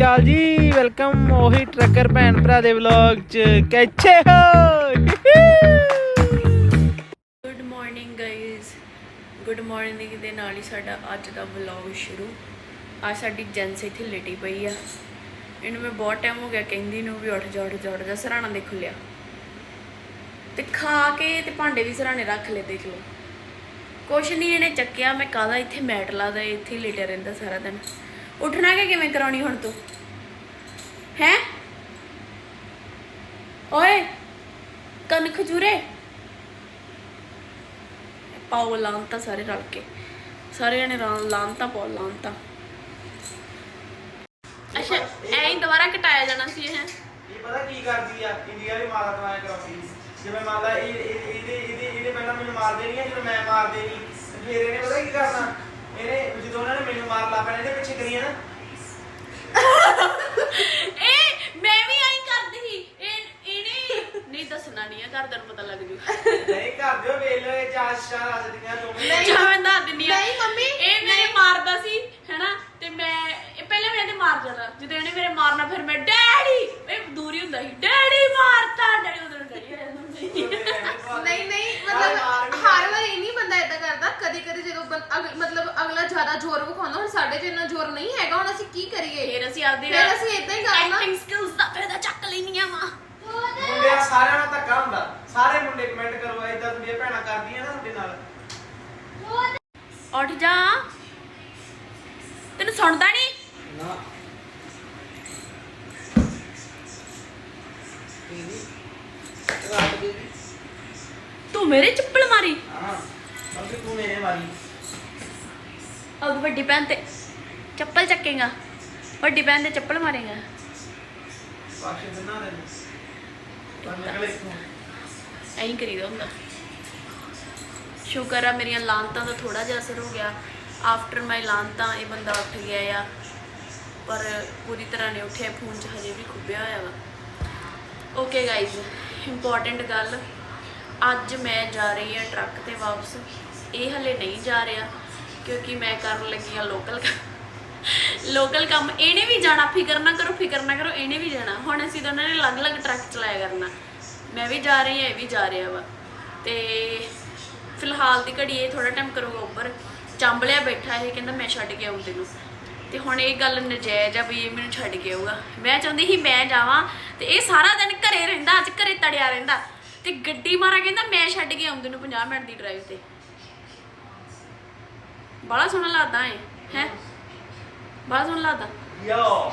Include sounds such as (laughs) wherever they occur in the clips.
ਕਾਲ ਜੀ, ਵੈਲਕਮ ਉਹੀ ਟਰੱਕਰ ਭੈਣ ਭਰਾ ਦੇ ਵਲੌਗ ਚ। ਕਿੱਥੇ ਹੋ? Good morning guys good morning ਦੇ ਨਾਲ ਹੀ ਸਾਡਾ ਅੱਜ ਦਾ ਵਲੌਗ ਸ਼ੁਰੂ। ਅੱਜ ਸਾਡੀ ਜੈਂਸ ਇੱਥੇ ਲੇਟੀ ਪਈ ਆ। ਇਹਨੂੰ ਮੈਂ ਬਹੁਤ ਟਾਈਮ ਹੋ ਗਿਆ ਕਹਿੰਦੀ ਨੂੰ ਵੀ ਉੱਠ ਜਾ ਉੱਠ ਜਾ ਉੱਠ ਜਾ, ਸਰਾਣਾ ਦੇਖ ਲਿਆ। ਤੇ ਖਾ ਕੇ ਤੇ ਭਾਂਡੇ ਵੀ ਸਰਾਣੇ ਰੱਖ ਲਏ ਦੇਖ ਲਓ। ਕੁਛ ਨਹੀਂ ਇਹਨੇ ਚੱਕਿਆ, ਮੈਂ ਕਾਹਦਾ ਇੱਥੇ ਮੈਟ ਲਾਦਾ ਇੱਥੇ ਲੇਟਿਆ ਰਹਿੰਦਾ ਸਾਰਾ ਦਿਨ। ਉੱਠਣਾ ਕਿ ਕਿਵੇਂ ਕਰਾਉਣੀ ਹੁਣ ਤੂੰ? ਹੈ? ਓਏ ਕੰਨ ਖਜੂਰੇ ਪਾਓ ਲਾਂਤਾ ਸਾਰੇ ਰਲ ਕੇ। ਸਾਰੇ ਜਣੇ ਲਾਂਤਾ, ਪਾਓ ਲਾਂਤਾ। ਅੱਛਾ, ਐਂ ਹੀ ਦੁਬਾਰਾ ਕਟਾਇਆ ਜਾਣਾ ਸੀ ਇਹ। ਇਹ ਪਤਾ ਕੀ ਕਰਦੀ ਆ? ਇੰਡੀਆ ਦੀ ਮਾਰਾ ਕਰਾਇਆ ਕਰਾਉਂਦੀ ਜਿਵੇਂ ਮੰਨ ਲਾ ਇਹ, ਇਹਦੇ ਇਹਦੇ ਇਹਦੇ ਪਹਿਲਾਂ ਮੈਨੂੰ ਮਾਰ ਦੇਣੀ ਆ, ਜਦੋਂ ਮੈਂ ਮਾਰ ਦੇਣੀ, ਫਿਰ ਇਹਨੇ ਪਤਾ ਕੀ ਕਰਨਾ? ਇਹਨੇ ਜਦੋਂ ਉਹਨਾਂ ਨੇ ਮੈਨੂੰ ਮਾਰ ਲਾ ਪੈਣਾ ਇਹਦੇ ਪਿੱਛੇ ਕਰੀਏ ਨਾ? (laughs) ਇਹ ਮੈਂ ਵੀ ਐਂ ਕਰਦੀ ਸੀ। ਇਹ ਇਹਨੇ ਨਹੀਂ ਦੱਸਣਾ ਨਹੀਂ ਆ ਘਰਦਿਆਂ ਨੂੰ ਪਤਾ ਲੱਗ ਜੂ। ਨਹੀਂ ਕਰ ਦਿਓ ਵੇਖ ਲਓ ਇਹ ਚਾਰ ਚਾਰ ਆ ਜਾਂਦੀਆਂ ਦੋਵੇਂ ਨਹੀਂ ਮੈਂ ਦੱਸ ਦਿੰਨੀ ਆ। ਨਹੀਂ ਮੰਮੀ, ਇਹ ਮੇਰੇ ਮਾਰਦਾ ਸੀ ਹੈਨਾ? ਤੇ ਮੈਂ ਇਹ ਪਹਿਲਾਂ ਮੈਂ ਇਹਦੇ ਮਾਰ ਜਾਣਾ ਜਦੋਂ ਇਹਨੇ ਮੇਰੇ ਮਾਰਨਾ ਫਿਰ ਮੈਂ ਡੈਡੀ! ਇਹ ਦੂਰੀ ਹੁੰਦਾ ਸੀ। ਡੈਡੀ ਮਾਰਤਾ! ਡੈਡੀ ਉਧਰ ਡੈਡੀ ਆ ਜਾਂਦਾ ਸੀ। ਨਹੀਂ ਨਹੀਂ ਮਤਲਬ ਹਰ ਵਾਰ ਨਹੀਂ ਬੰਦਾ ਇਦਾਂ ਕਰਦਾ ਕਦੀ ਕਦੀ ਜਦੋਂ ਬੰ- ਅਗ- ਮਤਲਬ ਅਗਲਾ ਜ਼ਿਆਦਾ ਜ਼ੋਰ ਵਿਖਾਉਂਦਾ ਹੁਣ ਸਾਡੇ 'ਚ ਇੰਨਾ ਜ਼ੋਰ ਨਹੀਂ ਹੈਗਾ ਹੁਣ ਅਸੀਂ ਕੀ ਕਰੀਏ? ਫਿਰ ਅਸੀਂ ਆਪਦੀ ਫਿਰ ਅਸੀਂ ਏਦਾਂ ਹੀ ਕਰਨਾ। ਐਕਟਿੰਗ ਸਕਿੱਲਸ ਦਾ ਫਾਇਦਾ ਚੱਕ ਲੈਣੀਆਂ ਵਾ। ਮੁੰਡਿਆਂ ਸਾਰਿਆਂ ਨਾਲ ਧੱਕਾ ਹੁੰਦਾ। ਸਾਰੇ ਮੁੰਡੇ ਕਮੈਂਟ ਕਰੋ ਏਦਾਂ ਤੁਹਾਡੀਆਂ ਭੈਣਾਂ ਕਰਦੀਆਂ ਨਾ ਤੁਹਾਡੇ ਨਾਲ। ਉੱਠ ਜਾ ਤੈਨੂੰ ਸੁਣਦਾ ਨਹੀਂ ਨਾ ਰਾਤ ਦੇ ਵੀ ਤੂੰ ਮੇਰੇ ਚੱਪਲ ਮਾਰੀ ਹਾਂ ਬਲਕਿ ਤੂੰ ਮੇਰੇ ਮਾਰੀ ਅਬ ਵੱਡੀ ਭੈਣ ਤੇ ਚੱਪਲ ਚੱਕੇਗਾ ਵੱਡੀ ਭੈਣ ਤੇ ਚੱਪਲ ਮਾਰੇਗਾ। ਪਾਸ਼ੇ ਨਾ ਦੇ ਪਰ ਨਿਕਲੇ ਇੱਥੋਂ ਐਂ ਹੀ ਕਰੀਦਾ ਹੁੰਦਾ। ਸ਼ੁਕਰ ਆ ਮੇਰੀਆਂ ਲਾਂਤਾਂ ਦਾ ਥੋੜਾ ਜਿਹਾ ਅਸਰ ਹੋ ਗਿਆ। ਆਫਟਰ ਮਾਈ ਲਾਂਤਾਂ ਇਹ ਬੰਦਾ ਉੱਠ ਗਿਆ ਆ। ਪਰ ਪੂਰੀ ਤਰ੍ਹਾਂ ਨਹੀਂ ਉੱਠਿਆ ਫੋਨ 'ਚ ਹਜੇ ਵੀ ਖੁੱਬਿਆ ਹੋਇਆ ਵਾ। ਓਕੇ ਗਾਇਜ਼ ਇੰਪੋਰਟੈਂਟ ਗੱਲ। ਅੱਜ ਮੈਂ ਜਾ ਰਹੀ ਹਾਂ ਟਰੱਕ ਤੇ ਵਾਪਸ। ਇਹ ਹਲੇ ਨਹੀਂ ਜਾ ਰਿਹਾ। ਕਿਉਂਕਿ ਮੈਂ ਕਰਨ ਲੱਗੀ ਆ ਲੋਕਲ ਲੋਕਲ ਕੰਮ, ਇਹਨੇ ਵੀ ਜਾਣਾ, ਫਿਕਰ ਨਾ ਕਰੋ, ਫਿਕਰ ਨਾ ਕਰੋ, ਇਹਨੇ ਵੀ ਜਾਣਾ। ਹੁਣ ਅਸੀਂ ਦੋਨਾਂ ਨੇ ਅਲੱਗ-ਅਲੱਗ ਟਰੱਕ ਚਲਾਇਆ ਕਰਨਾ। ਮੈਂ ਵੀ ਜਾ ਰਹੀ ਹਾਂ, ਇਹ ਵੀ ਜਾ ਰਿਹਾ ਵਾ। ਤੇ ਫਿਲਹਾਲ ਦੀ ਘੜੀ ਇਹ ਥੋੜਾ ਟਾਈਮ ਕਰੂਗਾ ਉੱਪਰ। ਚਾਂਬਲਿਆ ਬੈਠਾ ਇਹ, ਕਹਿੰਦਾ ਮੈਂ ਛੱਡ ਕੇ ਆਉਂਦੇ ਨੂੰ ਤੇ ਹੁਣ ਇਹ ਗੱਲ ਨਜਾਇਜ਼ ਆ ਵੀ ਇਹ ਮੈਨੂੰ ਛੱਡ ਕੇ ਆਊਗਾ। ਮੈਂ ਚਾਹੁੰਦੀ ਸੀ ਮੈਂ ਜਾਵਾਂ, ਤੇ ਇਹ ਸਾਰਾ ਦਿਨ ਘਰੇ ਰਹਿੰਦਾ, ਅੱਜ ਘਰੇ ਤੜਿਆ ਰਹਿੰਦਾ। ਤੇ ਗੱਡੀ ਮਾਰਾ, ਕਹਿੰਦਾ ਮੈਂ ਛੱਡ ਕੇ ਆਉਂਦੇ ਨੂੰ 50 ਮਿੰਟ ਦੀ ਡਰਾਈਵ ਤੇ। ਬੜਾ ਸੋਹਣਾ ਲੱਗਦਾ ਏ ਹੈ? ਬੜਾ ਸੋਹਣਾ ਲੱਗਦਾ। ਯੋ।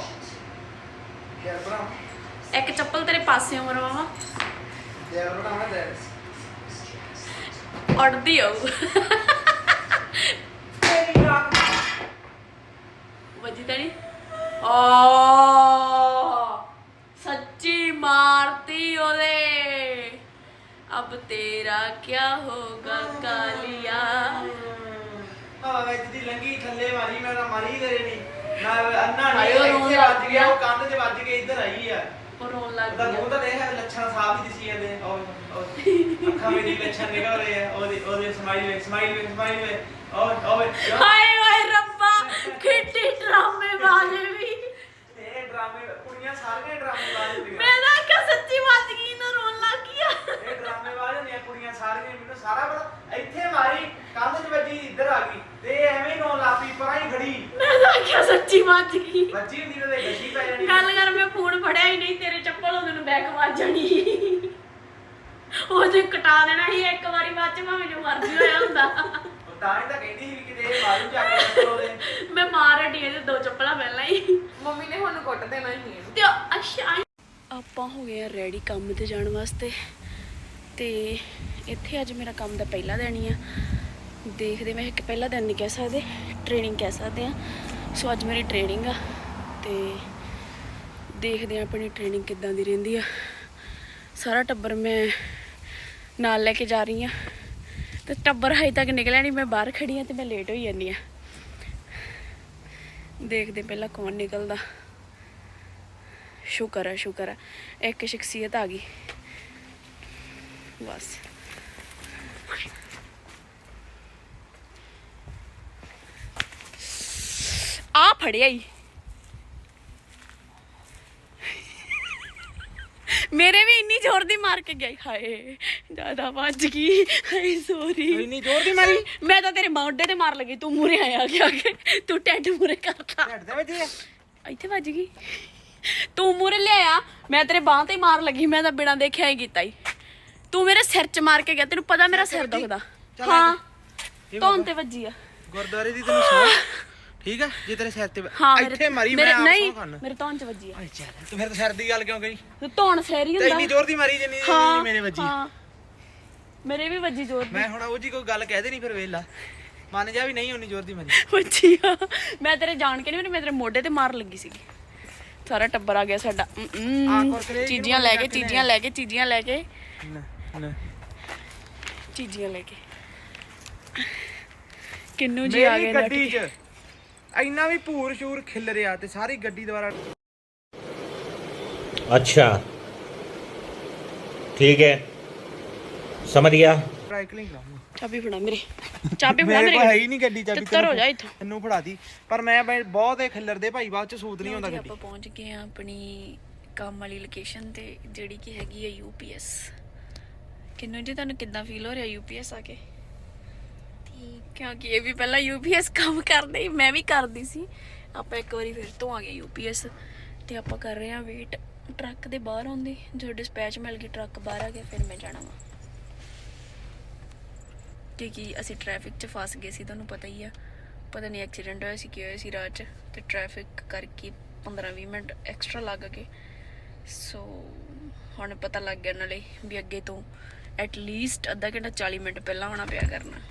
ਯਾਰ ਬਣਾ। ਇੱਕ ਚੱਪਲ ਤੇਰੇ ਪਾਸੇ ਮਰਵਾਵਾਂ ਯਾਰ ਬਣਾਉਣਾ ਦੇ ਅੜਦੀ ਆਊ ਤੇਰੀ ਰਾਤ ਵੱਜੀ ਤਾਂ ਨਹੀਂ ਆ ਸੱਚੀ ਮਾਰਤੀ ਉਹਦੇ। ਅਬ ਤੇਰਾ ਕਿਆ ਹੋਗਾ ਕਾਲੀਆ? ਵਿੱਚ ਦੀ ਲੰਗੀ ਥੱਲੇ ਮਾਰੀ ਮੈਂ ਤਾਂ ਮਾਰੀ ਤੇਰੇ ਨਹੀਂ। ਨਾ ਅੰਨਾ ਨਹੀਂ ਉਹ ਰੋਣ ਇੱਥੇ ਲੱਗ ਵੱਜ ਗਿਆ ਗਿਆ। ਉਹ ਕੰਧ 'ਚ ਵੱਜ ਕੇ ਇੱਧਰ ਆਈ ਆ। ਉਹ ਰੋਣ ਲੱਗ ਉਹਦਾ ਮੂੰਹ ਗਿਆ ਤਾਂ ਦੇਖ ਲੱਛਣ ਸਾਫ਼ ਹੀ ਦਿਸੀ ਜਾਂਦੇ। ਉਹ ਉਹ ਅੱਖਾਂ ਵਿੱਚ ਲੱਛਣ ਨਿਕਲ ਰਹੇ ਆ। ਉਹਦੇ ਉਹਦੇ ਸਮਾਈਲ ਵੇ ਸਮਾਈਲ ਵੇ ਸਮਾਈਲ ਵੇ। ਉਹ ਉਹ ਹਾਏ ਓਏ ਰੱਬਾ ਕਿੱਡੀ ਡਰਾਮੇ ਬਾਜ਼ੇ ਵੀ ਇਹ ਡਰਾਮੇ ਕੁੜੀਆਂ ਸਾਰੀਆਂ ਡਰਾਮੇ ਬਾਜ਼ ਹੁੰਦੀਆਂ ਮੈਂ ਤਾਂ ਕਿ ਸੱਚੀ ਮੱਚ ਗਈ ਨਾ ਰੋਣ ਲੱਗ ਗਿਆ ਇਹ ਡਰਾਮੇ ਬਾਜ਼ ਹੁੰਦੀਆਂ ਕੁੜੀਆਂ ਸਾਰੀਆਂ ਮੈਨੂੰ ਸਾਰਾ ਪਤਾ ਇੱਥੇ ਮਾਰੀ ਕੰਧ 'ਚ ਵੱਜੀ ਇੱਧਰ ਆ ਗਈ ਤੇ ਇਹ ਐਵੇਂ ਹੀ ਰੋਣ ਲੱਗ ਪਈ ਪਰਾਂ ਹੀ ਖੜੀ ਮੈਂ ਤਾਂ ਕਿ ਸੱਚੀ ਮੱਚ ਗਈ ਵੱਜੀ ਹੁੰਦੀ ਤੇ ਗੱਡੀ ਪੈ ਜਾਣੀ ਗੱਲ ਕਰ ਮੈਂ ਫੋਨ ਫੜਿਆ ਹੀ ਨਹੀਂ ਤੇਰੇ ਚੱਪਲ ਉਹਦੇ ਨੂੰ ਬੈਕ ਵੱਜ ਜਾਣੀ ਉਹ ਜੇ ਕਟਾ ਦੇਣਾ ਸੀ ਇੱਕ ਵਾਰੀ ਬਾਅਦ ਚ ਭਾਵੇਂ ਜੋ ਮਰਜ਼ੀ ਹੋਇਆ ਹੁੰਦਾ। ਉਹ ਤਾਂ ਹੀ ਤਾਂ ਕਹਿੰਦੀ ਸੀ ਵੀ ਕਿਤੇ ਇਹ ਮਾਰੂ ਜਾ ਕੇ ਚੱਪਲ ਉਹਦੇ। ਮੈਂ ਮਾਰ ਇਹਦੇ ਦੋ ਚੱਪਲਾਂ ਪਹਿਲਾਂ ਹੀ। ਮੰਮੀ ਨੇ ਹੁਣ ਕੁੱਟ ਦੇਣਾ ਹੀ ਤੇ ਅੱਛਾ ਆਪਾਂ ਹੋ ਗਏ ਆ ਰੈਡੀ ਕੰਮ ਤੇ ਜਾਣ ਵਾਸਤੇ। ਤੇ ਇੱਥੇ ਅੱਜ ਮੇਰਾ ਕੰਮ ਦਾ ਪਹਿਲਾ ਦਿਨ ਹੀ ਆ। ਦੇਖਦੇ ਮੈਂ ਇੱਕ ਪਹਿਲਾ ਦਿਨ ਨਹੀਂ ਕਹਿ ਸਕਦੇ ਟ੍ਰੇਨਿੰਗ ਕਹਿ ਸਕਦੇ ਆ। ਸੋ ਅੱਜ ਮੇਰੀ ਟ੍ਰੇਨਿੰਗ ਆ ਤੇ ਦੇਖਦੇ ਆ ਆਪਣੀ ਟ੍ਰੇਨਿੰਗ ਕਿੱਦਾਂ ਦੀ ਰਹਿੰਦੀ ਆ। ਸਾਰਾ ਟੱਬਰ ਮੈਂ ਨਾਲ ਲੈ ਕੇ ਜਾ ਰਹੀ ਆ ਤੇ ਟੱਬਰ ਹਜੇ ਤੱਕ ਨਿਕਲਿਆ ਨਹੀਂ, ਮੈਂ ਬਾਹਰ ਖੜੀ ਆ ਤੇ ਮੈਂ ਲੇਟ ਹੋਈ ਜਾਂਦੀ ਆ ਦੇਖਦੇ ਪਹਿਲਾਂ ਕੌਣ ਨਿਕਲਦਾ। ਸ਼ੁਕਰ ਹੈ ਸ਼ੁਕਰ ਹੈ ਇੱਕ ਸ਼ਖਸੀਅਤ ਆ ਗਈ। ਬਸ। ਆ ਫੜਿਆ ਹੀ ਮੇਰੇ ਵੀ ਇੰਨੀ ਜ਼ੋਰ ਦੀ ਮਾਰ ਕੇ ਗਈ ਹਾਏ ਜ਼ਿਆਦਾ ਵੱਜ ਗਈ। ਹਾਏ ਸੋਰੀ ਇੰਨੀ ਜ਼ੋਰ ਦੀ ਮਾਰੀ? ਮੈਂ ਤਾਂ ਤੇਰੇ ਮੋਢੇ ਤੇ ਮਾਰ ਲੱਗੀ ਤੂੰ ਮੂਰੇ ਆਇਆ ਕਿ ਕੇ। ਤੂੰ ਟੈਂਟ ਮੂਰੇ ਕਰਤਾ। ਢੱਡ ਦੇ ਵੱਜੀ ਇੱਥੇ ਵੱਜ ਗਈ। ਤੂੰ ਮੂਰੇ ਲਿਆਇਆ ਮੈਂ ਤੇਰੇ ਬਾਹ ਤੇ ਮਾਰ ਲੱਗੀ ਮੈਂ ਤਾਂ ਬਿਨਾਂ ਦੇਖਿਆ ਹੀ ਕੀਤਾ ਹੀ ਤੂੰ ਮੇਰੇ ਸਿਰ 'ਚ ਮਾਰ ਕੇ ਗਿਆ ਤੈਨੂੰ ਪਤਾ ਮੇਰਾ ਸਿਰ ਦੁਖਦਾ। ਹਾਂ ਧੌਣ ਤੇ ਵੱਜੀ ਆ। ਗੁਰਦੁਆਰੇ ਦੀ ਤੈਨੂੰ ਸੌ। ਠੀਕ ਆ? ਜੇ ਤੇਰੇ ਸਿਰ ਤੇ ਹਾਂ ਮੇਰੇ- ਇੱਥੇ ਮਾਰੀ ਮੇਰੇ- ਮੈਂ ਆਪ ਨਹੀਂ ਸੌ ਖਾਨਾ। ਮੇਰੇ ਧੌਣ 'ਚ ਵੱਜੀ ਆ। ਅੱਛਾ ਤੂੰ ਫਿਰ ਤਾਂ ਸਿਰ ਦੀ ਗੱਲ ਕਿਉਂ ਕਰੀ ਤੇ ਧੌਣ ਸਿਰ ਹੀ ਤੇ ਇੰਨੀ ਹੁੰਦਾ। ਜ਼ੋਰ ਦੀ ਮਾਰੀ ਜਿੰਨੀ ਹਾਂ ਜਿੰਨੀ ਮੇਰੇ ਵੱਜੀ। ਹਾਂ। ਮੇਰੇ ਵੀ ਵੱਜੀ ਜ਼ੋਰ ਦੀ। ਮੈਂ ਹੁਣ ਉਹ ਜੀ ਕੋਈ ਗੱਲ ਕਹਿ ਦੇ ਨਹੀਂ ਫਿਰ ਵੇਲਾ। ਮੰਨ ਜਾ ਵੀ ਨਹੀਂ ਉਨੀ ਜ਼ੋਰ ਦੀ ਮਾਰੀ। ਵੱਜੀ ਆ। ਮੈਂ ਤੇਰੇ ਜਾਣ ਕੇ ਨਹੀਂ ਮੈਂ ਤੇਰੇ ਮੋਢੇ ਤੇ ਮਾਰ ਲੱਗੀ ਸੀਗੀ। ਸਾਰਾ ਟੱਬਰ ਆ ਗਿਆ ਸਾਡਾ। ਅਮ, ਅਮ। ਆ ਕੁਰਕਰੇ ਚੀਜ਼ੀਆਂ ਲੈ ਕੇ ਚੀਜ਼ੀਆਂ ਲੈ ਕੇ ਚੀਜ਼ੀਆਂ ਲੈ ਕੇ। ਨਾ ਨਾ। ਚੀਜ਼ੀਆਂ ਲੈ ਕੇ। ਕਿੰਨੂ ਜੀ ਆ ਮੇਰੀ ਗਏ ਗੱਡੀ 'ਚ। ਇੰਨਾ ਵੀ ਭੂਰ ਸ਼ੂਰ ਖਿਲ ਰਿਹਾ ਤੇ ਸਾਰੀ ਗੱਡੀ ਦੁਆਰਾ ਅੱਛਾ। ਠੀਕ ਹੈ। ਸਮਝ ਗਿਆ? ਸਾਈਕਲਿੰਗ ਲਾਉਂਗਾ ਚਾਬੀ ਫੜਾ ਮੇਰੇ। ਚਾਬੀ ਫੜਾ ਮੇਰੇ ਮੇਰੇ। ਨਹੀਂ ਗੱਡੀ ਚਾਬੀ ਤਿੱਤਰ ਹੋ ਜਾ ਇੱਥੋਂ। ਤੈਨੂੰ ਫੜਾਦੀ ਪਰ ਮੈਂ ਬਹੁਤ ਇਹ ਖਿੱਲਰ ਦੇ ਭਾਈ ਬਾਅਦ ਚ ਸੂਤ ਨਹੀਂ ਹੁੰਦਾ ਗੱਡੀ। ਆਪਾਂ ਪਹੁੰਚ ਗਏ ਆ ਆਪਣੀ ਕੰਮ ਵਾਲੀ ਲੋਕੇਸ਼ਨ ਤੇ ਜਿਹੜੀ ਕਿ ਹੈਗੀ ਆ ਯੂਪੀਐਸ ਕਿੰਨੂ ਜੀ ਤੁਹਾਨੂੰ ਕਿੱਦਾਂ ਫੀਲ ਹੋ ਰਿਹਾ ਯੂਪੀਐਸ ਆ ਕੇ? ਕਿਉਂਕਿ ਇਹ ਵੀ ਪਹਿਲਾਂ ਯੂਪੀਐਸ ਕੰਮ ਕਰਦੇ ਮੈਂ ਵੀ ਕਰਦੀ ਸੀ। ਆਪਾਂ ਇੱਕ ਵਾਰੀ ਫਿਰ ਤੋਂ ਆ ਗਏ ਯੂਪੀਐਸ ਤੇ ਆਪਾਂ ਕਰ ਰਹੇ ਆ ਵੇਟ ਟਰੱਕ ਦੇ ਬਾਹਰ ਆਉਂਦੇ ਜਦੋਂ ਡਿਸਪੈਚ ਮਿਲ ਗਈ ਟਰੱਕ ਬਾਹਰ ਆ ਗਿਆ, ਫਿਰ ਮੈਂ ਜਾਣਾ ਵਾ। ਕਿਉਂਕਿ ਅਸੀਂ ਟ੍ਰੈਫਿਕ 'ਚ ਫਸ ਗਏ ਸੀ, ਤੁਹਾਨੂੰ ਪਤਾ ਹੀ ਆ। ਪਤਾ ਨਹੀਂ ਐਕਸੀਡੈਂਟ ਹੋਇਆ ਸੀ, ਕੀ ਹੋਇਆ ਸੀ ਰਾਹ 'ਚ, ਤੇ ਟ੍ਰੈਫਿਕ ਕਰਕੇ 15-20 ਮਿੰਟ ਐਕਸਟਰਾ ਲੱਗ ਗਏ। ਸੋ ਹੁਣ ਪਤਾ ਲੱਗ ਗਿਆ ਨਾਲੇ ਵੀ ਅੱਗੇ ਤੋਂ ਐਟ ਲੀਸਟ ਅੱਧਾ ਘੰਟਾ 40 ਮਿੰਟ ਪਹਿਲਾਂ ਆਉਣਾ ਪਿਆ ਕਰਨਾ।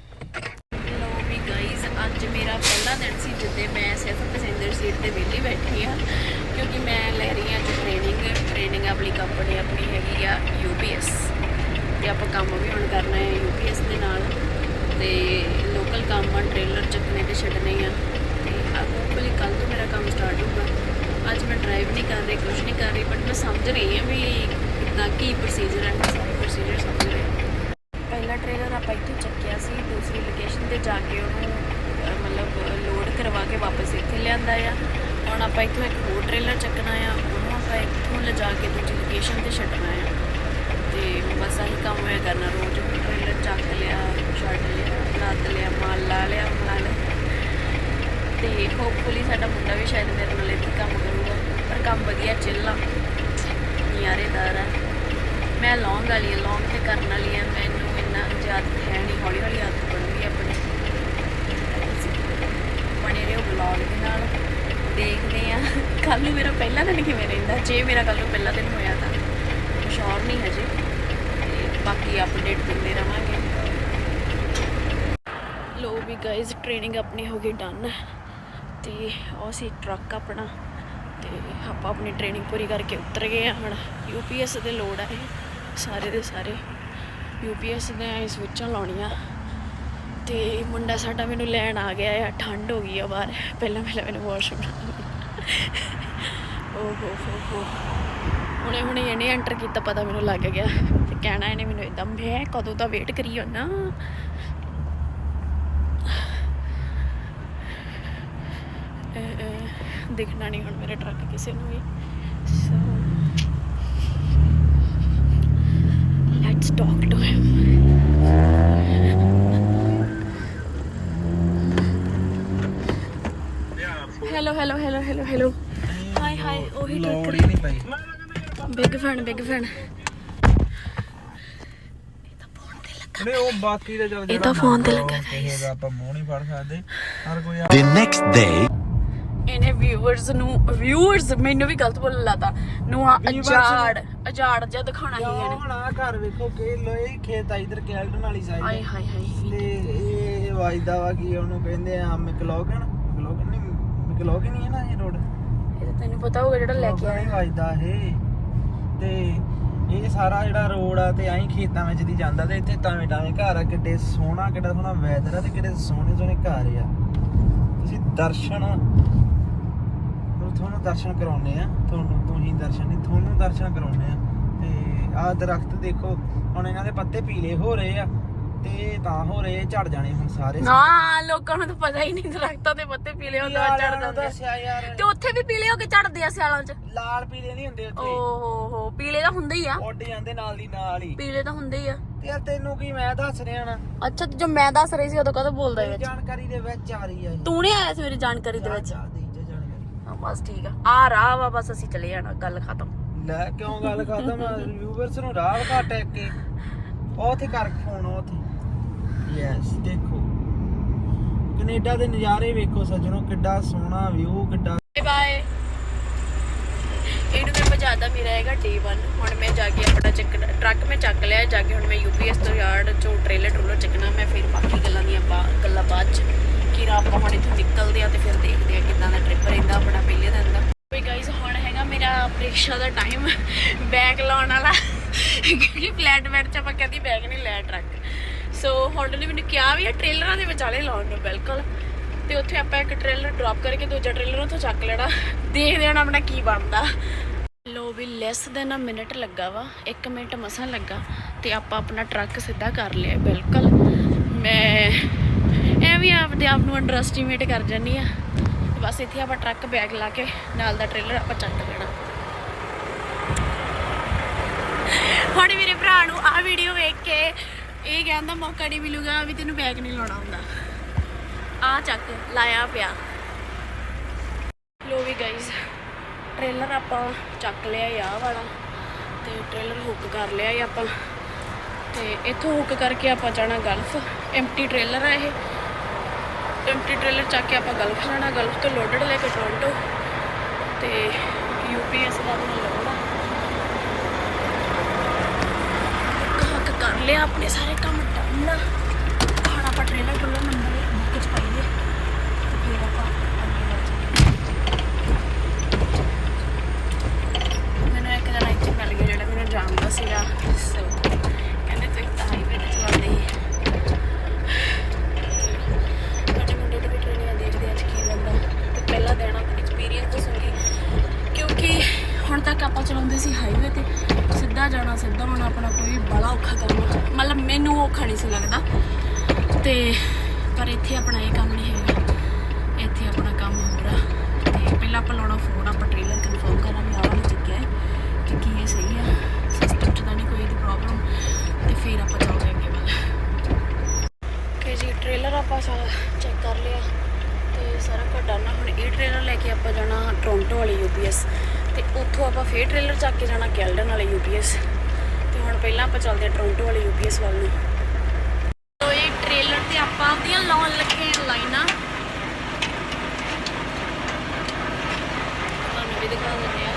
ਗਾਈਜ਼ ਅੱਜ ਮੇਰਾ ਪਹਿਲਾ ਦਿਨ ਸੀ ਜਿੱਦੇ ਮੈਂ ਸਿਰਫ ਪੈਸੇਂਜਰ ਸੀਟ ਤੇ ਵਿਹਲੀ ਬੈਠੀ ਆ ਕਿਉਂਕਿ ਮੈਂ ਲੈ ਰਹੀ ਹਾਂ ਅੱਜ ਟ੍ਰੇਨਿੰਗ ਟ੍ਰੇਨਿੰਗ ਆਪਣੀ ਕੰਪਨੀ ਆਪਣੀ ਹੈਗੀ ਆ UPS ਤੇ ਆਪਾਂ ਕੰਮ ਵੀ ਹੁਣ ਕਰਨਾ ਹੈ UPS ਦੇ ਨਾਲ ਤੇ ਲੋਕਲ ਕੰਮ ਆ ਟ੍ਰੇਲਰ ਚੱਕਣੇ ਤੇ ਛੱਡਣੇ ਆ ਤੇ ਹੋਪਫੁਲੀ ਕੱਲ ਤੋਂ ਮੇਰਾ ਕੰਮ ਸਟਾਰਟ ਹੋਊਗਾ। ਅੱਜ ਮੈਂ ਡਰਾਈਵ ਨਹੀਂ ਕਰ ਰਹੀ ਕੁਝ ਨਹੀਂ ਕਰ ਰਹੀ ਬਟ ਮੈਂ ਸਮਝ ਰਹੀ ਹਾਂ ਵੀ ਕਿੱਦਾਂ ਕੀ ਪ੍ਰੋਸੀਜਰ ਹੈ, ਮੈਂ ਪ੍ਰੋਸੀਜਰ ਸਮਝ ਟ੍ਰੇਲਰ ਆਪਾਂ ਇੱਥੇ ਚੱਕਿਆ ਸੀ ਦੂਸਰੀ ਲੋਕੇਸ਼ਨ ਤੇ ਜਾ ਕੇ ਉਹਨੂੰ ਅਹ, ਮਤਲਬ ਲੋਡ ਕਰਵਾ ਕੇ ਵਾਪਸ ਇੱਥੇ ਲਿਆਂਦਾ ਆ। ਹੁਣ ਆਪਾਂ ਇੱਥੋਂ ਇੱਕ ਹੋਰ ਟ੍ਰੇਲਰ ਚੱਕਣਾ ਆ ਉਹਨੂੰ ਆਪਾਂ ਇੱਥੋਂ ਲਿਜਾ ਕੇ ਦੂਜੀ ਲੋਕੇਸ਼ਨ ਤੇ ਛੱਡਣਾ ਆ। ਤੇ ਬਸ ਆਹੀ ਕੰਮ ਹੋਇਆ ਕਰਨਾ ਰੋਜ਼ ਟ੍ਰੇਲਰ ਚੱਕ ਲਿਆ ਛੱਡ ਲਿਆ ਲੱਦ ਲਿਆ ਮਾਲ ਲਾ ਲਿਆ ਲਾ ਲਿਆ ਤੇ ਹੋਪਫੁਲੀ ਸਾਡਾ ਮੁੰਡਾ ਵੀ ਸ਼ਾਇਦ ਮੇਰੇ ਨਾਲ ਇੱਥੇ ਕੰਮ ਕਰੂਗਾ ਪਰ ਕੰਮ ਵਧੀਆ ਚੱਲ ਆ। ਨਿਆਰੇਦਾਰ ਆ। ਮੈਂ ਲੌਂਗ ਵਾਲੀ ਲੌਂਗ ਤੇ ਕਰਨ ਵਾਲੀ ਆ ਮੈਨੂੰ ਇੰਨਾ ਜ਼ਿਆਦਾ ਹੈ ਨਹੀਂ ਹੌਲੀ ਹੌਲੀ ਆਦਤ ਬਣੂਗੀ ਆਪਣੀ। ਬਣੇ ਰਹੋ ਵਲੌਗ ਦੇ ਨਾਲ, ਦੇਖਦੇ ਆ ਕੱਲ ਨੂੰ ਮੇਰਾ ਪਹਿਲਾ ਦਿਨ ਕਿਵੇਂ ਰਹਿੰਦਾ? ਜੇ ਮੇਰਾ ਕੱਲ ਨੂੰ ਪਹਿਲਾ ਦਿਨ ਹੋਇਆ ਤਾਂ, ਸ਼ੋਰ ਨਹੀਂ ਹਜੇ, ਤੇ ਬਾਕੀ ਅਪਡੇਟ ਦਿੰਦੇ ਰਵਾਂਗੇ ਲੋ ਵੀ ਗਾਇਜ਼ ਟ੍ਰੇਨਿੰਗ ਆਪਣੀ ਹੋ ਗਈ ਡਨ ਤੇ ਉਹ ਸੀ ਟਰੱਕ ਆਪਣਾ, ਤੇ ਆਪਾਂ ਆਪਣੀ ਟ੍ਰੇਨਿੰਗ ਪੂਰੀ ਕਰਕੇ ਉਤਰ ਗਏ ਆ ਹੁਣ। ਯੂਪੀਐਸ ਦੇ ਲੋਡ ਆ ਇਹ। ਸਾਰੇ ਦੇ ਸਾਰੇ। ਯੂਪੀਐਸ ਦੇ ਐ ਸਵਿੱਚਾਂ ਲਾਉਣੀਆਂ। ਤੇ ਮੁੰਡਾ ਸਾਡਾ ਮੈਨੂੰ ਲੈਣ ਆ ਗਿਆ ਆ ਠੰਡ ਹੋ ਗਈ ਆ ਬਾਹਰ। ਪਹਿਲਾਂ ਪਹਿਲਾਂ ਮੈਨੂੰ ਵਾਸ਼ਰੂਮ ਓ ਹੋ ਹੋ ਹੋ। ਹੁਣੇ ਹੁਣੇ ਇਹਨੇ ਐਂਟਰ ਕੀਤਾ ਪਤਾ ਮੈਨੂੰ ਲੱਗ ਗਿਆ। ਤੇ ਕਹਿਣਾ ਇਹਨੇ ਮੈਨੂੰ ਇਦਾਂ ਮੈਂ ਕਦੋਂ ਦਾ ਵੇਟ ਕਰੀ ਨਾ ਅਹ, ਦਿਖਣਾ ਨਹੀਂ ਹੁਣ ਮੇਰੇ ਟਰੱਕ ਕਿਸੇ ਨੂੰ ਵੀ so let's talk to him hello hello hello hello hello hi hi ਉਹੀ ਲੋੜ ਹੀ ਨਹੀਂ ਪਈ ਬਿਗ ਫੈਨ ਬਿਗ ਫੈਨ ਨਹੀਂ ਉਹ ਬਾਕੀ ਦਾ ਚੱਲ ਇਹ ਤਾਂ ਫੋਨ ਤੇ ਲੱਗਾ ਦਾ ਆਪਾਂ ਮੂੰਹ ਨਹੀਂ ਫੜ ਸਕਦੇ। ਹਰ ਕੋਈ The next day. ਵਿਊਅਰਸ ਨੂੰ ਵਿਊਅਰਸ ਮੈਨੂੰ ਵੀ ਗਲਤ ਬੋਲਣ ਲਾਤਾ ਨੂੰ ਅਜਾੜ ਅਜਾੜ ਜਿਹਾ ਦਿਖਾਉਣਾ ਸੀ ਇਹਨੇ। ਹੁਣ ਆ ਘਰ ਵੇਖੋ ਕਿ ਲੋਏ ਖੇਤ ਆ ਇਧਰ ਕੈਲਡਨ ਵਾਲੀ ਸਾਈਡ ਆਏ ਹਾਏ ਹਾਏ ਤੇ ਇਹ ਵਜਦਾ ਵਾ ਕੀ ਉਹਨੂੰ ਕਹਿੰਦੇ ਆ ਮੈਕਲੋਗਨ ਮੈਕਲੋਗਨ ਨਹੀਂ ਮੈਕਲੋਗਨ ਹੀ ਹੈ ਨਾ ਇਹ ਰੋਡ ਇਹ ਤਾਂ ਤੈਨੂੰ ਪਤਾ ਹੋਊਗਾ ਜਿਹੜਾ ਲੈ ਕੇ ਆਇਆ। ਵਜਦਾ ਇਹ। ਤੇ ਇਹ ਸਾਰਾ ਜਿਹੜਾ ਰੋਡ ਆ ਤੇ ਐਂ ਖੇਤਾਂ ਵਿੱਚ ਦੀ ਜਾਂਦਾ ਤੇ ਇੱਥੇ ਤਾਵੇਂ ਤਾਵੇਂ ਘਰ ਆ ਕਿੱਡੇ ਸੋਹਣਾ ਕਿੱਡਾ ਸੋਹਣਾ ਵੈਦਰ ਆ ਤੇ ਕਿੱਡੇ ਸੋਹਣੇ ਸੋਹਣੇ ਘਰ ਆ। ਤੁਸੀਂ ਦਰਸ਼ਨ ਤੁਹਾਨੂੰ ਦਰਸ਼ਨ ਕਰਾਉਣੇ ਆ ਤੁਹਾਨੂੰ ਤੁਸੀਂ ਦਰਸ਼ਨ ਨਹੀਂ ਤੁਹਾਨੂੰ ਦਰਸ਼ਨ ਕਰਾਉਣੇ ਆ ਤੇ ਆਹ ਦਰਖਤ ਦੇਖੋ ਹੁਣ ਇਹਨਾਂ ਦੇ ਪੱਤੇ ਪੀਲੇ ਹੋ ਰਹੇ ਆ ਪੱਤੇ ਤਾਂ ਹੋ ਰਹੇ ਝੜ ਜਾਣੇ ਹੁਣ ਸਾਰੇ। ਨਾ ਲੋਕਾਂ ਨੂੰ ਤਾਂ ਪਤਾ ਹੀ ਨਹੀਂ ਦਰਖਤਾਂ ਦੇ ਪੱਤੇ ਪੀਲੇ ਹੁੰਦੇ ਆ ਝੜ ਜਾਂਦੇ। ਦੱਸਿਆ ਯਾਰ। ਤੇ ਉੱਥੇ ਵੀ ਪੀਲੇ ਹੋ ਕੇ ਝੜਦੇ ਆ ਸਿਆਲਾਂ 'ਚ? ਲਾਲ ਪੀਲੇ ਨਹੀਂ ਹੁੰਦੇ ਉੱਥੇ। ਓਹ ਹੋ ਪੀਲੇ ਤਾਂ ਹੁੰਦੇ ਹੀ ਆ। ਉੱਡ ਜਾਂਦੇ ਨਾਲ ਦੀ ਨਾਲ ਹੀ। ਪੀਲੇ ਤਾਂ ਹੁੰਦੇ ਹੀ ਆ। ਤੇ ਯਾਰ ਤੈਨੂੰ ਕੀ ਮੈਂ ਦੱਸ ਰਿਹਾ ਨਾ? ਅੱਛਾ ਤੇ ਜੋ ਮੈਂ ਦੱਸ ਰਹੀ ਸੀ ਉਦੋਂ ਕਦੋਂ ਬੋਲਦਾ ਇਹ ਜਾਣਕਾਰੀ ਦੇ ਵਿੱਚ ਆ ਰਹੀ ਹੈ ਤੂੰ ਨਹੀਂ ਆਇਆ ਸੀ ਮੇਰੀ ਜਾਣਕਾਰੀ ਦੇ ਵਿੱਚ? ਹਾਂ, ਬਸ ਠੀਕ ਆ। ਆ ਰਾਹ ਵਾ ਬਸ ਅਸੀਂ ਚਲੇ ਜਾਣਾ ਗੱਲ ਖਤਮ। ਲੈ ਕਿਉਂ ਗੱਲ ਕਰਦਾ ਮੈਂ ਰਿਵਿਊਅਰਸ ਨੂੰ ਰਾਹ ਵਿਖਾ ਟੈਕ ਕੇ। ਉੱਥੇ ਕਰ ਫੋਨ ਉੱਥੇ। ਯੈਸ ਦੇਖੋ। ਕੈਨੇਡਾ ਦੇ ਨਜ਼ਾਰੇ ਵੇਖੋ ਸੱਜਣੋ ਕਿੱਡਾ ਸੋਹਣਾ ਵਿਊ ਕਿੱਡਾ ਬਾਏ ਬਾਏ ਇਹਨੂੰ ਮੈਂ ਭਜਾਦਾ ਮੇਰਾ ਹੈਗਾ ਡੇ 1 ਹੁਣ ਮੈਂ ਜਾ ਕੇ ਆਪਣਾ ਚੱਕ ਟਰੱਕ ਮੈਂ ਚੱਕ ਲਿਆ ਜਾ ਕੇ ਹੁਣ ਮੈਂ ਯੂਪੀਐਸ ਤੋਂ ਯਾਰਡ ਚੋਂ ਟ੍ਰੇਲਰ ਟਰੂਲਰ ਚੱਕਣਾ ਮੈਂ ਫਿਰ ਬਾਕੀ ਗੱਲਾਂ ਦੀਆਂ ਗੱਲਾਂ ਬਾਅਦ ਚ। ਕਿ ਰਾ ਆਪਾਂ ਹੁਣ ਇੱਥੋਂ ਨਿਕਲਦੇ ਆ ਤੇ ਫਿਰ ਦੇਖਦੇ ਆ ਕਿੱਦਾਂ ਦਾ ਟ੍ਰਿਪ ਰਹਿੰਦਾ ਆਪਣਾ ਪਹਿਲੇ ਦਿਨ ਦਾ। ਕੋਈ ਗਾਈਸ ਹੁਣ ਹੈਗਾ ਮੇਰਾ ਪ੍ਰੀਖਿਆ ਦਾ ਟਾਈਮ ਬੈਗ ਲਾਉਣ ਵਾਲਾ। ਕਿਉਂਕਿ ਫਲੈਟ ਬੈਡ ਚ ਆਪਾਂ ਕਦੀ ਬੈਗ ਨਹੀਂ ਲਿਆ ਟਰੱਕ ਸੋ ਹੁਣ ਨੇ ਮੈਨੂੰ ਕਿਹਾ ਵੀ ਆ ਟ੍ਰੇਲਰਾਂ ਦੇ ਵਿਚਾਲੇ ਲਾਉਣ ਨੂੰ, ਬਿਲਕੁਲ। ਤੇ ਉੱਥੇ ਆਪਾਂ ਇੱਕ ਟ੍ਰੇਲਰ ਡ੍ਰੌਪ ਕਰਕੇ ਦੂਜਾ ਟ੍ਰੇਲਰ ਉੱਥੋਂ ਚੱਕ ਲੈਣਾ। ਦੇਖਦੇ ਹਾਂ ਆਪਣਾ ਕੀ ਬਣਦਾ। ਲੋ ਵੀ ਲੈਸ ਦੇਨ ਅ ਮਿੰਟ ਲੱਗਾ ਵਾ 1 ਮਿੰਟ ਮਸਾਂ ਲੱਗਾ। ਤੇ ਆਪਾਂ ਆਪਣਾ ਟਰੱਕ ਸਿੱਧਾ ਕਰ ਲਿਆ, ਬਿਲਕੁਲ। ਆਪਦੇ ਆਪ ਨੂੰ ਅੰਡਰ ਐਸਟੀਮੇਟ ਕਰ ਜਾਂਦੀ ਆ। ਤੇ ਬਸ ਇੱਥੇ ਆਪਾਂ ਟਰੱਕ ਬੈਗ ਲਾ ਕੇ ਨਾਲ ਦਾ ਟ੍ਰੇਲਰ ਆਪਾਂ ਚੱਕ ਲੈਣਾ। ਹੁਣ ਮੇਰੇ ਭਰਾ ਨੂੰ ਆਹ ਵੀਡੀਓ ਵੇਖ ਕੇ ਇਹ ਕਹਿੰਦਾ, ਮੌਕਾ ਨਹੀਂ ਮਿਲੂਗਾ ਵੀ ਤੈਨੂੰ ਬੈਗ ਨਹੀਂ ਲਾਉਣਾ ਹੁੰਦਾ। ਆ ਚੱਕ, ਲਾਇਆ ਪਿਆ। ਲੋ ਵੀ ਗਾਈਜ਼ ਟ੍ਰੇਲਰ ਆਪਾਂ ਚੱਕ ਲਿਆ ਇਹ ਆਹ ਵਾਲਾ ਤੇ ਟ੍ਰੇਲਰ ਹੁੱਕ ਕਰ ਲਿਆ ਇਹ ਆਪਾਂ। ਤੇ ਇੱਥੋਂ ਹੁੱਕ ਕਰਕੇ ਆਪਾਂ ਜਾਣਾ ਗਲਫ ਐਮਟੀ ਟ੍ਰੇਲਰ ਆ ਇਹ। ਐਮਟੀ ਟ੍ਰੇਲਰ ਚੱਕ ਕੇ ਆਪਾਂ ਗਲਫ ਜਾਣਾ ਗਲਫ ਤੋਂ ਲੋਡਡ ਲੈ ਕੇ ਟੋਰਾਂਟੋ ਤੇ ਯੂਪੀਐਸ ਦਾ ਆਪਣਾ ਲੋਡ ਆ। ਕਰ ਲਿਆ ਆਪਣੇ ਸਾਰੇ ਕੰਮ ਡਨ। ਹੁਣ ਆਪਾਂ ਟ੍ਰੇਲਰ ਟ੍ਰੇਲਰ ਨੰਬਰ ਬੁੱਕ ਚ ਪਾਈਏ ਫਿਰ ਆਪਾਂ ਅੱਗੇ ਵੱਧ ਜਾਈਏ। ਮੈਨੂੰ ਇੱਕ ਜਣਾ ਇੱਥੇ ਮਿਲ ਗਿਆ ਜਿਹੜਾ ਮੈਨੂੰ ਜਾਣਦਾ ਸੀਗਾ ਸੋ ਕਹਿੰਦੇ ਤੁਸੀਂ ਤਾਂ ਹਾਈਵੇ ਤੇ ਚਲਾਉਂਦੇ ਹੀ ਸਾਡੇ ਮੁੰਡੇ ਦੀ ਵੀ ਟ੍ਰੇਨਿੰਗ ਦੇਖਦੇ ਅੱਜ ਕੀ ਬੰਦਾ ਤੇ ਪਹਿਲਾ ਦਿਨ ਆਪਣਾ ਐਕਸਪੀਰੀਅੰਸ ਦੱਸੂਗੀ ਕਿਉਂਕਿ ਹੁਣ ਚਲਾਉਂਦੇ ਸੀ ਹਾਈਵੇ ਤੇ ਸਿੱਧਾ ਜਾਣਾ, ਸਿੱਧਾ ਹੋਣਾ, ਆਪਣਾ ਕੋਈ ਬੜਾ ਔਖਾ ਕੰਮ ਮਤਲਬ ਮੈਨੂੰ ਔਖਾ ਨਹੀਂ ਸੀ ਲੱਗਦਾ। ਤੇ ਪਰ ਇੱਥੇ ਆਪਣਾ ਇਹ ਕੰਮ ਨਹੀਂ ਹੈਗਾ। ਇੱਥੇ ਆਪਣਾ ਕੰਮ ਹੋ ਰਿਹਾ। ਤੇ ਪਹਿਲਾਂ ਆਪਾਂ ਲਾਉਣਾ ਫੋਨ ਆਪਾਂ ਟ੍ਰੇਲਰ ਕਨਫਰਮ ਕਰਾਂ ਵੀ ਆਹ ਵਾਲਾ ਚੱਕਿਆ ਹੈ ਕਿ ਕੀ ਇਹ ਸਹੀ ਆ। ਸਿਸਟਮ 'ਚ ਤਾਂ ਨਹੀਂ ਕੋਈ ਪ੍ਰੋਬਲਮ ਤੇ ਫਿਰ ਆਪਾਂ ਚੱਲਦੇ ਅੱਗੇ ਵੱਲ। ਕਿ ਜੀ ਟ੍ਰੇਲਰ ਆਪਾਂ ਚੈੱਕ ਕਰ ਲਿਆ। ਤੇ ਸਾਰਾ ਕੁਝ ਡਨ ਹੁਣ ਇਹ ਟ੍ਰੇਲਰ ਲੈ ਕੇ ਆਪਾਂ ਜਾਣਾ ਟੋਰਾਂਟੋ ਵਾਲੀ ਯੂਪੀਐਸ ਤੇ ਉੱਥੋਂ ਆਪਾਂ ਫੇਰ ਟ੍ਰੇਲਰ ਚੱਕ ਕੇ ਜਾਣਾ ਕੈਲਡਨ ਵਾਲੀ ਯੂਪੀਐਸ ਤੇ ਹੁਣ ਪਹਿਲਾਂ ਆਪਾਂ ਚੱਲਦੇ ਆ ਟੋਰਾਂਟੋ ਵਾਲੀ ਯੂਪੀਐਸ ਵੱਲ ਨੂੰ। ਤੋ ਇਹ ਟ੍ਰੇਲਰ ਤੇ ਆਪਾਂ ਆਪਦੀਆਂ ਲਾਉਣ ਲੱਗੇ ਲਾਈਨਾਂ ਤੁਹਾਨੂੰ ਵੀ ਦਿਖਾ ਦਿੰਦੇ ਆ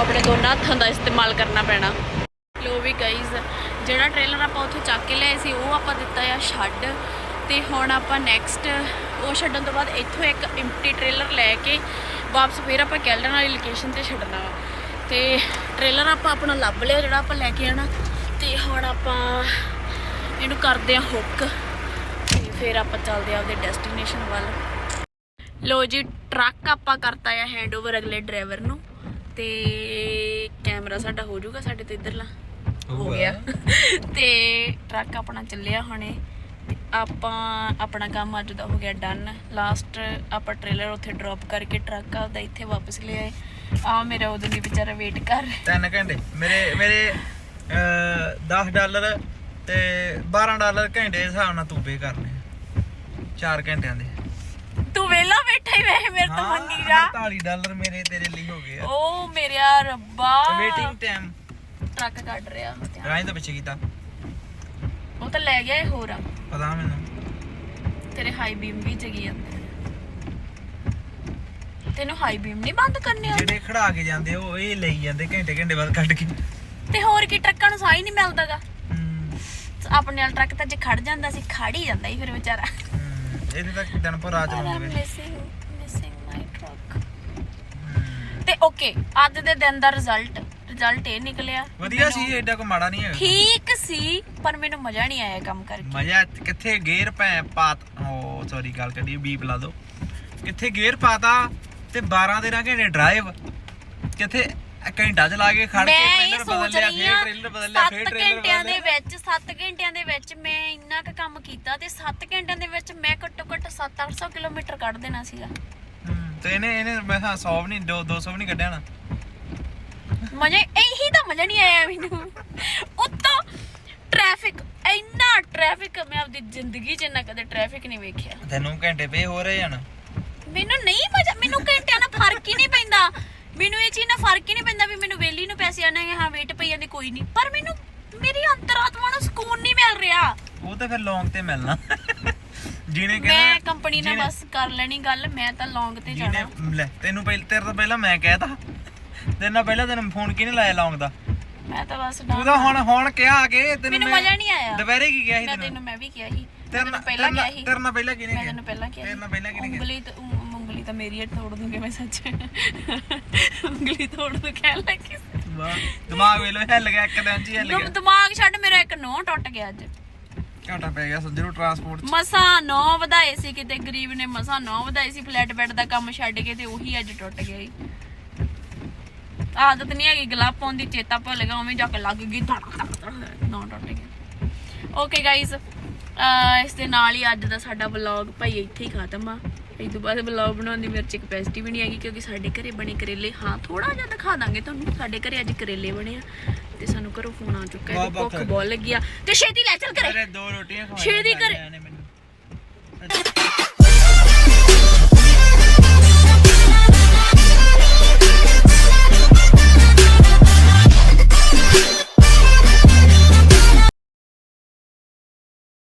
ਮੈਨੂੰ ਆਪਣੇ ਦੋਨਾਂ ਹੱਥਾਂ ਦਾ ਇਸਤੇਮਾਲ ਕਰਨਾ ਪੈਣਾ। ਲੋ ਵੀ ਗਾਈਜ਼ ਜਿਹੜਾ ਟ੍ਰੇਲਰ ਆਪਾਂ ਉੱਥੋਂ ਚੱਕ ਕੇ ਲਿਆਏ ਸੀ, ਉਹ ਆਪਾਂ ਦਿੱਤਾ ਆ ਛੱਡ। ਤੇ ਹੁਣ ਆਪਾਂ ਨੈਕਸਟ ਉਹ ਛੱਡਣ ਤੋਂ ਬਾਅਦ ਇੱਥੋਂ ਇੱਕ ਇੰਪਟੀ ਟ੍ਰੇਲਰ ਲੈ ਕੇ ਵਾਪਸ ਫੇਰ ਆਪਾਂ ਕੈਲਡਨ ਵਾਲੀ ਲੋਕੇਸ਼ਨ ਤੇ ਛੱਡਣਾ ਵਾ। ਤੇ ਟ੍ਰੇਲਰ ਆਪਾਂ ਆਪਣਾ ਲੱਭ ਲਿਆ, ਜਿਹੜਾ ਆਪਾਂ ਲੈ ਕੇ ਆਣਾ ਤੇ ਹੁਣ ਆਪਾਂ ਇਹਨੂੰ ਕਰਦੇ ਆ ਹੁੱਕ ਤੇ ਫਿਰ ਆਪਾਂ ਚੱਲਦੇ ਆ ਆਪਦੇ ਡੈਸਟੀਨੇਸ਼ਨ ਵੱਲ। ਲੋ ਜੀ ਟਰੱਕ ਆਪਾਂ ਕਰਤਾ ਆ ਹੈਂਡਓਵਰ ਅਗਲੇ ਡਰਾਈਵਰ ਨੂੰ। ਤੇ ਕੈਮਰਾ ਸਾਡਾ ਹੋ ਜਾਊਗਾ ਸਾਡੇ ਤੋਂ ਇਧਰਲਾ। ਹੋ ਗਿਆ। (laughs) ਤੇ ਟਰੱਕ ਆਪਣਾ ਚੱਲਿਆ ਹੁਣੇ। ਆਪਾਂ ਆਪਣਾ ਕੰਮ ਅੱਜ ਦਾ ਹੋ ਗਿਆ ਡਨ। ਲਾਸਟ ਆਪਾਂ ਟ੍ਰੇਲਰ ਉੱਥੇ ਡ੍ਰੌਪ ਕਰਕੇ ਟਰੱਕ ਆਪਦਾ ਇੱਥੇ ਵਾਪਸ ਲਿਆਏ ਆ ਮੇਰਾ ਉਦੋਂ ਦੀ ਵਿਚਾਰਾ ਵੇਟ ਕਰ। ਰਿਹਾ। 3 ਘੰਟੇ। ਮੇਰੇ ਮੇਰੇ 10 ਡਾਲਰ ਤੇ 12 ਡਾਲਰ ਘੰਟੇ ਦੇ ਹਿਸਾਬ ਨਾਲ ਤੂੰ ਪੇ ਕਰਨੇ 4 ਘੰਟਿਆਂ ਦੇ। ਤੂੰ ਵੇਲਾ ਬੈਠਾ ਹੀ ਵੇ ਮੇਰੇ ਤੋਂ ਮੰਗੀ ਜਾ। 48 ਡਾਲਰ ਮੇਰੇ ਤੇਰੇ ਲਈ ਹੋ ਗਏ ਆ। ਓ ਮੇਰਿਆ ਰੱਬਾ। ਵੇਟਿੰਗ ਟਾਈਮ ਟਰੱਕ ਕੱਢ ਰਿਹਾ ਰਾਹੀਂ ਤੋਂ। ਪਿੱਛੇ ਕੀਤਾ। ਉਹ ਤਾਂ ਲੈ ਗਿਆ ਇਹ ਹੋਰ। ਆ ਪਤਾ ਮੈਨੂੰ। ਤੇਰੇ ਹਾਈ ਬੀਮ ਵੀ ਜਗੀ ਨੇ। ਤੈਨੂੰ ਹਾਈ ਬੀਮ ਨਹੀਂ ਬੰਦ ਕਰਨੇ ਆਉਂਦੇ? ਜਿਹੜੇ ਖੜਾ ਕੇ ਜਾਂਦੇ ਉਹ ਇਹ ਲਈ ਜਾਂਦੇ ਘੰਟੇ ਘੰਟੇ ਬਾਅਦ ਕੱਢ ਕੇ। ਤੇ ਹੋਰ ਕੀ ਟਰੱਕਾਂ ਨੂੰ ਸਾਹ ਹੀ ਨਹੀਂ ਮਿਲਦਾਗਾ। ਹਮ, ਆਪਣੇ ਵਾਲਾ ਟਰੱਕ ਤਾਂ ਜੇ ਖੜ ਜਾਂਦਾ ਸੀ ਖੜ ਹੀ ਜਾਂਦਾ ਸੀ ਫਿਰ ਵਿਚਾਰਾ। ਇਹਦੇ ਤੱਕ ਦਿਨ ਭਰ ਰਾਤ ਵੇ missing missing my truck. ਤੇ ਓਕੇ ਅੱਜ ਦੇ ਦਿਨ ਦਾ ਰਿਜ਼ਲਟ ਰਿਜ਼ਲਟ ਇਹ ਨਿਕਲਿਆ ਵਧੀਆ ਸੀ ਏਡਾ ਕੋ ਮਾੜਾ ਨਹੀਂ ਹੈਗਾ ਠੀਕ ਸੀ ਪਰ ਮੈਨੂੰ ਮਜ਼ਾ ਨਹੀਂ ਆਇਆ ਕੰਮ ਕਰਕੇ। ਮਜ਼ਾ ਕਿੱਥੇ ਗੇਅਰ ਪੈ ਪਾਤ ਓ ਸੌਰੀ ਗੱਲ ਕੱਢੀ ਬੀਪ ਲਾ ਦੋ ਕਿੱਥੇ ਗੇਅਰ ਪਾਤਾ ਤੇ 12 13 ਘੰਟੇ ਡਰਾਈਵ ਕਿੱਥੇ ਘੰਟਾ ਚਲਾ ਕੇ ਖੜ ਕੇ ਮੈਂ ਇਹ ਟ੍ਰੇਲਰ ਬਦਲ ਸੋਚ ਲਿਆ ਰਹੀ ਫੇਰ ਹਾਂ ਟ੍ਰੇਲਰ ਬਦਲ ਲਿਆ 7 ਫੇਰ ਟ੍ਰੇਲਰ ਘੰਟਿਆਂ ਦੇ ਵਿੱਚ 7 ਘੰਟਿਆਂ ਦੇ ਵਿੱਚ ਮੈਂ ਇੰਨਾ ਕੁ ਕੰਮ ਕੀਤਾ ਤੇ 7 ਘੰਟਿਆਂ ਦੇ ਵਿੱਚ ਮੈਂ ਘੱਟੋ ਘੱਟ 7-800 ਕਿਲੋਮੀਟਰ ਕੱਢ ਦੇਣਾ ਸੀਗਾ। ਹੂੰ, ਤੇ ਇਹਨੇ ਇਹਨੇ ਮੈਂ ਹਾਂ 100 ਵੀ ਨਹੀਂ 200 ਵੀ ਨਹੀਂ ਕੱਢਿਆ ਨਾ। ਮਜ਼ਾ ਇਹੀ ਤਾਂ ਮਜ਼ਾ ਨਹੀਂ ਆਇਆ ਮੈਨੂੰ। ਉੱਤੋਂ ਟ੍ਰੈਫਿਕ ਇੰਨਾ ਟ੍ਰੈਫਿਕ ਮੈਂ ਆਪਦੀ ਜ਼ਿੰਦਗੀ 'ਚ ਨਾ ਕਦੇ ਟ੍ਰੈਫਿਕ ਨਹੀਂ ਵੇਖਿਆ। ਤੈਨੂੰ ਘੰਟੇ ਪੇ ਹੋ ਰਹੇ ਹਨ ਮੈਨੂੰ ਨਹੀਂ ਮਜ਼ਾ ਮੈਨੂੰ ਘੰਟਿਆਂ ਨਾਲ ਫ਼ਰਕ ਹੀ ਨਹੀਂ ਪੈਂਦਾ। ਮੈਨੂੰ ਇਹ ਚੀਜ਼ ਨਾਲ ਫ਼ਰਕ ਹੀ ਨਹੀਂ ਪੈਂਦਾ ਵੀ ਮੈਨੂੰ ਵੇਲੀ ਨੂੰ ਪੈਸੇ ਆਣੇ ਹਾਂ ਵੇਟ ਪਈ ਜਾਂਦੀ ਕੋਈ ਨਹੀਂ। ਪਰ ਮੈਨੂੰ ਮੇਰੀ ਅੰਤਰਾਤਮਾ ਨੂੰ ਸਕੂਨ ਨਹੀਂ ਮਿਲ ਰਿਹਾ। ਉਹ ਤਾਂ ਫਿਰ ਲੌਂਗ ਤੇ ਮਿਲਣਾ। ਜਿਹਨੇ ਮੈਂ ਕਹਿੰਦਾ ਕੰਪਨੀ ਨਾਲ ਜਿਹਨੇ- ਬਸ ਕਰ ਲੈਣੀ ਗੱਲ ਮੈਂ ਤਾਂ ਲੌਂਗ ਤੇ ਜਾਣਾ। ਜਿਹਨੇ ਲੈ ਤੈਨੂੰ ਪਹਿਲ ਤੇਰੇ ਤੋਂ ਪਹਿਲਾਂ ਮੈਂ ਕਹਿਤਾ। ਤੇਰੇ ਨਾਲ ਪਹਿਲਾਂ ਤੈਨੂੰ ਫੋਨ ਕਿਹਨੇ ਲਾਇਆ ਲੌਂਗ ਦਾ? ਮੈਂ ਤਾਂ ਬਸ ਤੂੰ ਤਾਂ ਹੁਣ ਹੁਣ ਕਿਹਾ ਆ ਕੇ ਤੈਨੂੰ ਮੈਨੂੰ ਮੈਂ- ਮਜ਼ਾ ਨਹੀਂ ਆਇਆ। ਦੁਪਹਿਰੇ ਕੀ ਕਿਹਾ ਸੀ ਮੈਂ ਤੈਨੂੰ? ਤੈਨੂੰ ਮੈਂ ਵੀ ਕਿਹਾ ਸੀ। ਮੈਂ ਤੈਨੂੰ ਪਹਿਲਾਂ ਕਿਹਾ ਸੀ। ਤੇਰੇ ਨਾਲ ਪਹਿਲਾਂ ਕਿਹਨੇ ਮੈਂ ਕਿਹਾ? ਤੈਨੂੰ ਪਹਿਲਾਂ ਕਿਹਾ ਤੇਰੇ ਸੀ। ਨਾਲ ਪਹਿਲਾਂ ਕਿਹਨੇ ਕਿਹਾ? ਉਂਗਲੀ ਤਾਂ ਉਂ- ਉਂਗਲੀ ਤਾਂ ਮੇਰੀ ਹੈ ਤੋੜ ਦੂੰਗੀ ਮੈਂ ਸੱਚ। ਉਂਗਲੀ ਤੋੜ ਦੂ ਕਹਿ ਸੀ। ਵਾਹ ਦਿਮਾਗ ਵੇਲੋ ਹਿੱਲ ਗਿਆ ਇੱਕ ਦਿਨ ਹੀ ਹਿੱਲ ਗਿਆ। ਦਿਮਾਗ ਛੱਡ ਮੇਰਾ ਇੱਕ ਨੋਹ ਟੁੱਟ ਗਿਆ ਅੱਜ। ਘਾਟਾ ਪੈ ਗਿਆ ਸੰਜਰੂ ਟਰਾਂਸਪੋਰਟ ਮਸਾ ਨੌ ਵਧਾਏ ਸੀ ਕਿਤੇ ਗਰੀਬ ਨੇ ਮਸਾ ਨੌ ਵਧਾਏ ਸੀ ਫਲੈਟ ਬੈੱਡ ਦਾ ਕੰਮ ਛੱਡ ਕੇ ਤੇ ਉਹੀ ਅੱਜ ਟੁੱਟ ਗਿਆ ਈ। ਆਦਤ ਨਹੀਂ ਹੈਗੀ ਗਲਾ ਪਾਉਣ ਦੀ ਚੇਤਾ ਭੁੱਲ ਗਿਆ ਉਵੇਂ ਜਾ ਕੇ ਲੱਗ ਗਈ ਨੌ ਟੁੱਟ ਗਿਆ। ਓਕੇ ਗਾਇਸ ਇਸ ਦੇ ਨਾਲ ਹੀ ਅੱਜ ਦਾ ਸਾਡਾ ਵਲੌਗ ਭਾਈ ਇੱਥੇ ਹੀ ਖਤਮ ਆ। ਇਸ ਤੋਂ ਬਾਅਦ ਵਲੌਗ ਬਣਾਉਣ ਦੀ ਮੇਰੇ ਚ ਕਪੈਸਿਟੀ ਵੀ ਨਹੀਂ ਹੈਗੀ ਕਿਉਂਕਿ ਸਾਡੇ ਘਰੇ ਬਣੇ ਕਰੇਲੇ ਹਾਂ ਥੋੜਾ ਜਿਹਾ ਦਿਖਾ ਦਾਂਗੇ ਤੁਹਾਨੂੰ। ਸਾਡੇ ਘਰੇ ਅੱਜ ਕਰੇਲੇ ਬਣੇ ਆ ਤੇ ਸਾਨੂੰ ਘਰੋਂ ਫੋਨ ਆ ਚੁੱਕਾ ਹੈ ਭੁੱਖ ਬਹੁਤ ਲੱਗੀ ਆ। ਤੇ ਛੇਤੀ ਲੈ ਚੱਲ ਮੇਰੇ ਦੋ ਰੋਟੀਆਂ ਖਵਾਈਆਂ ਛੇਤੀ ਕਰ।